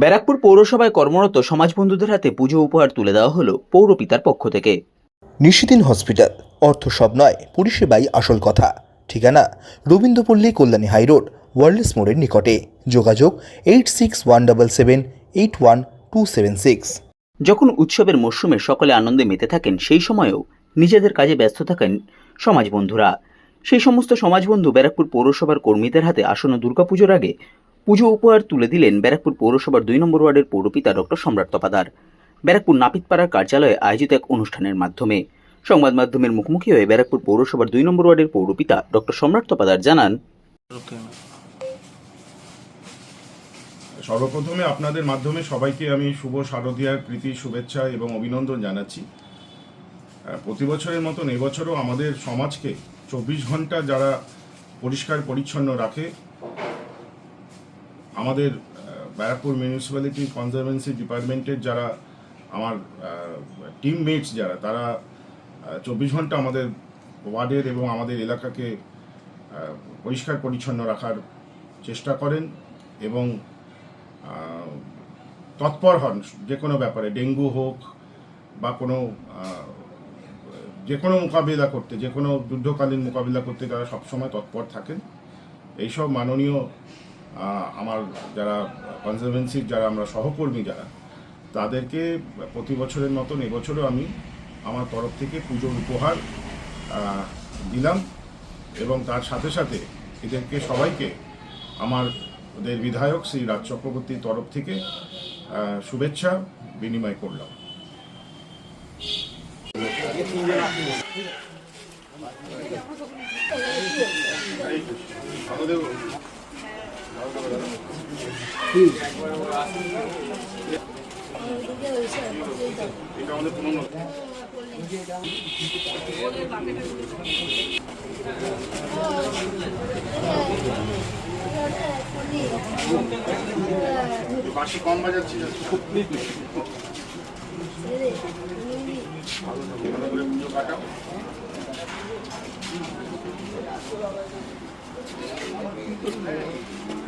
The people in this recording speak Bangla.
ব্যারাকপুর পৌরসভায় কর্মরত সমাজ বন্ধুদের হাতে পুজো উপহার তুলে দেওয়া হলো পৌরপিতার পক্ষ থেকে। নিশিদিন হসপিটাল অর্থ সব নয় পরিষেবাই আসল কথা। ঠিকানা রবীন্দ্রপল্লী কল্যাণী হাইরোড ওয়ার্ল্ডস মোড়ের নিকটে। যোগাযোগ eight six one double seven eight one two seven six যখন উৎসবের মরশুমে সকলে আনন্দে মেতে থাকেন সেই সময়েও নিজেদের কাজে ব্যস্ত থাকেন সমাজ বন্ধুরা সেই সমস্ত সমাজবন্ধু ব্যারাকপুর পৌরসভার কর্মীদের হাতে আসন্ন দুর্গাপুজোর আগে পুজো উপহার তুলে দিলেন ব্যারাকপুর পৌরসভার দুই নম্বর ওয়ার্ডের পৌরপিতা ডক্টর সম্রাট তপাদার। ব্যারাকপুর নাপিতপাড়ার কার্যালয়ে আয়োজিত এক অনুষ্ঠানের মাধ্যমে সংবাদ মাধ্যমের মুখোমুখি হয়ে ব্যারাকপুর পৌরসভার দুই নম্বর ওয়ার্ডের পৌরপিতা ডক্টর সম্রাট তপাদার জানান, সর্বপ্রথমে আপনাদের মাধ্যমে সবাইকে আমি শুভ শারদীয়ার প্রীতি শুভেচ্ছা এবং অভিনন্দন জানাচ্ছি। প্রতি বছরের মতন এবছরও আমাদের সমাজকে চব্বিশ ঘণ্টা যারা পরিষ্কার পরিচ্ছন্ন রাখে আমাদের ব্যারাকপুর মিউনিসিপ্যালিটি কনজারভেন্সি ডিপার্টমেন্টের যারা, আমার টিমমেটস যারা, তারা চব্বিশ ঘণ্টা আমাদের ওয়ার্ডের এবং আমাদের এলাকাকে পরিষ্কার পরিচ্ছন্ন রাখার চেষ্টা করেন এবং তৎপর হন যে কোনো ব্যাপারে, ডেঙ্গু হোক বা কোনো যে কোনো মোকাবিলা করতে, যে কোনো যুদ্ধকালীন মোকাবিলা করতে তারা সবসময় তৎপর থাকেন, এইসব মাননীয় আমার যারা কনজারভেন্সির যারা আমরা সহকর্মী যারা, তাদেরকে প্রতি বছরের মতন এবছরও আমি আমার তরফ থেকে পুজোর উপহার দিলাম এবং তার সাথে সাথে এদেরকে সবাইকে আমার ওদের বিধায়ক শ্রী রাজ চক্রবর্তীর তরফ থেকে শুভেচ্ছা বিনিময় করলাম। আমাদের বাসি কম বাজাচ্ছি ভালো করে পুজো কাটাও কি হলো